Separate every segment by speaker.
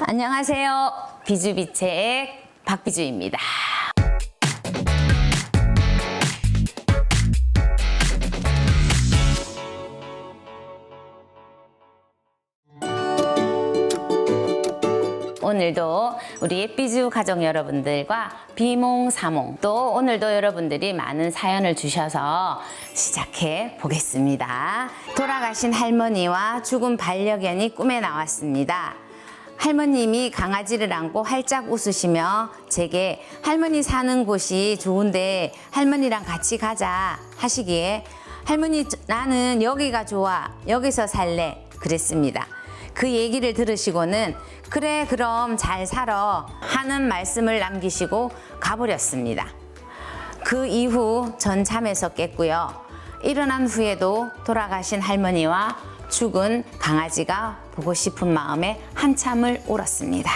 Speaker 1: 안녕하세요. 비주비책 박비주입니다. 오늘도 우리 예삐주 가족 여러분들과 비몽사몽 또 오늘도 여러분들이 많은 사연을 주셔서 시작해 보겠습니다. 돌아가신 할머니와 죽은 반려견이 꿈에 나왔습니다. 할머님이 강아지를 안고 활짝 웃으시며 제게 할머니 사는 곳이 좋은데 할머니랑 같이 가자 하시기에 할머니 나는 여기가 좋아 여기서 살래 그랬습니다. 그 얘기를 들으시고는 그래 그럼 잘 살아 하는 말씀을 남기시고 가버렸습니다. 그 이후 전 잠에서 깼고요. 일어난 후에도 돌아가신 할머니와 죽은 강아지가 보고 싶은 마음에 한참을 울었습니다.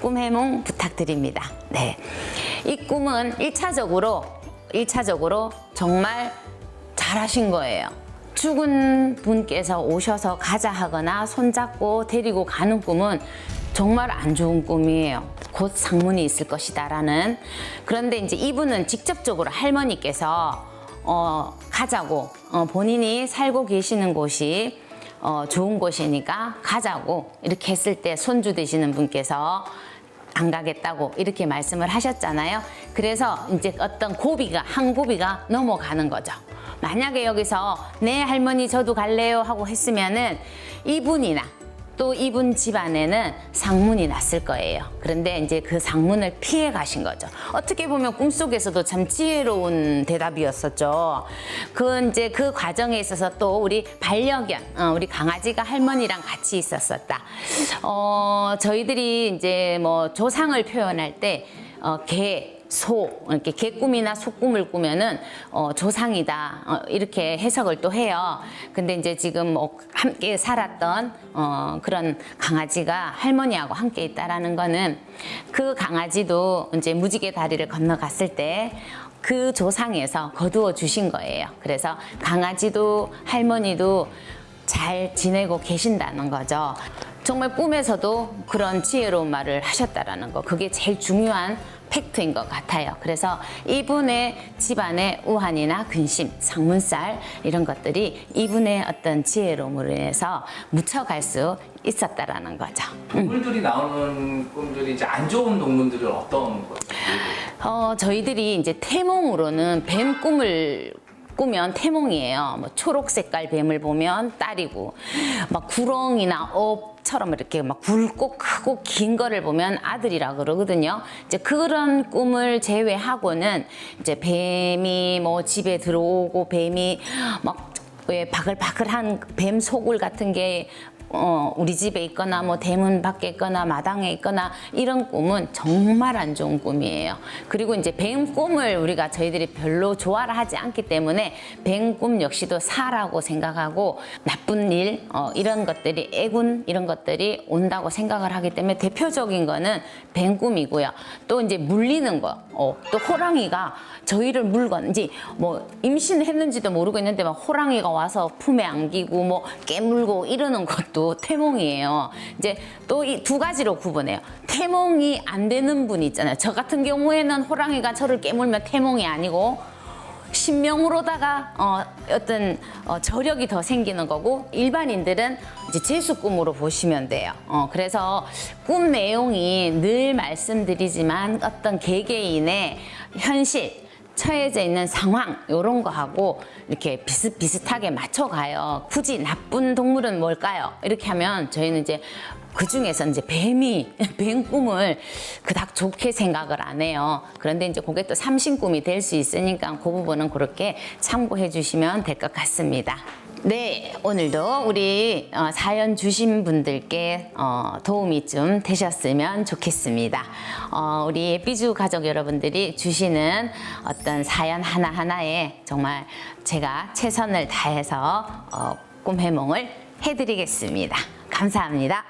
Speaker 1: 꿈 해몽 부탁드립니다. 네. 이 꿈은 일차적으로일차적으로 정말 잘하신 거예요. 죽은 분께서 오셔서 가자 하거나 손잡고 데리고 가는 꿈은 정말 안 좋은 꿈이에요. 곧 상문이 있을 것이다라는. 그런데 이제 이분은 직접적으로 할머니께서 어, 가자고 어, 본인이 살고 계시는 곳이 어, 좋은 곳이니까 가자고 이렇게 했을 때 손주 되시는 분께서 안 가겠다고 이렇게 말씀을 하셨잖아요. 그래서 이제 어떤 고비가 한 고비가 넘어가는 거죠. 만약에 여기서 내 할머니 저도 갈래요 하고 했으면은 이분이나 또 이분 집 안에는 상문이 났을 거예요. 그런데 이제 그 상문을 피해 가신 거죠. 어떻게 보면 꿈속에서도 참 지혜로운 대답이었었죠. 그 이제 그 과정에 있어서 또 우리 반려견, 어, 우리 강아지가 할머니랑 같이 있었었다. 어, 저희들이 이제 뭐 조상을 표현할 때 어, 개, 소 이렇게 개꿈이나 소꿈을 꾸면은 어, 조상이다 어, 이렇게 해석을 또 해요. 근데 이제 지금 뭐 함께 살았던 어, 그런 강아지가 할머니하고 함께 있다라는 거는 그 강아지도 이제 무지개 다리를 건너갔을 때. 그 조상에서 거두어 주신 거예요. 그래서 강아지도 할머니도 잘 지내고 계신다는 거죠. 정말 꿈에서도 그런 지혜로운 말을 하셨다라는 거. 그게 제일 중요한 팩트인 것 같아요. 그래서 이분의 집안의 우환이나 근심, 상문살 이런 것들이 이분의 어떤 지혜로움으로 인해서 묻혀갈 수 있었다라는 거죠.
Speaker 2: 동물들이 나오는 꿈들이 이제 안 좋은 동물들은 어떤 것들이
Speaker 1: 어, 저희들이 이제 태몽으로는 뱀 꿈을 꾸면 태몽이에요. 뭐 초록 색깔 뱀을 보면 딸이고, 막 구렁이나 업 처럼 이렇게 막 굵고 크고 긴 거를 보면 아들이라 그러거든요. 이제 그런 꿈을 제외하고는 이제 뱀이 뭐 집에 들어오고 뱀이 막 왜 바글바글한 뱀 소굴 같은 게 어, 우리 집에 있거나 뭐 대문 밖에 있거나 마당에 있거나 이런 꿈은 정말 안 좋은 꿈이에요. 그리고 이제 뱀 꿈을 우리가 저희들이 별로 좋아를 하지 않기 때문에 뱀 꿈 역시도 사라고 생각하고 나쁜 일 어, 이런 것들이 애군 이런 것들이 온다고 생각을 하기 때문에 대표적인 거는 뱀 꿈이고요. 또 이제 물리는 거, 어, 또 호랑이가 저희를 물건 이제 뭐 임신했는지도 모르고 있는데 막 호랑이가 와서 품에 안기고 뭐 깨물고 이러는 것도 태몽이에요. 이제 또 이 두 가지로 구분해요. 태몽이 안 되는 분 있잖아요. 저 같은 경우에는 호랑이가 저를 깨물면 태몽이 아니고 신명으로다가 어, 어떤 어, 저력이 더 생기는 거고 일반인들은 이제 재수 꿈으로 보시면 돼요. 어, 그래서 꿈 내용이 늘 말씀드리지만 어떤 개개인의 현실 처해져 있는 상황 이런 거하고 이렇게 비슷비슷하게 맞춰가요. 굳이 나쁜 동물은 뭘까요? 이렇게 하면 저희는 이제 그 중에서 이제 뱀이 뱀 꿈을 그닥 좋게 생각을 안 해요. 그런데 이제 그게 또 삼신 꿈이 될 수 있으니까 그 부분은 그렇게 참고해 주시면 될 것 같습니다. 네, 오늘도 우리 어, 사연 주신 분들께 어, 도움이 좀 되셨으면 좋겠습니다. 어, 우리 삐주 가족 여러분들이 주시는 어떤 사연 하나하나에 정말 제가 최선을 다해서 어, 꿈 해몽을 해드리겠습니다. 감사합니다.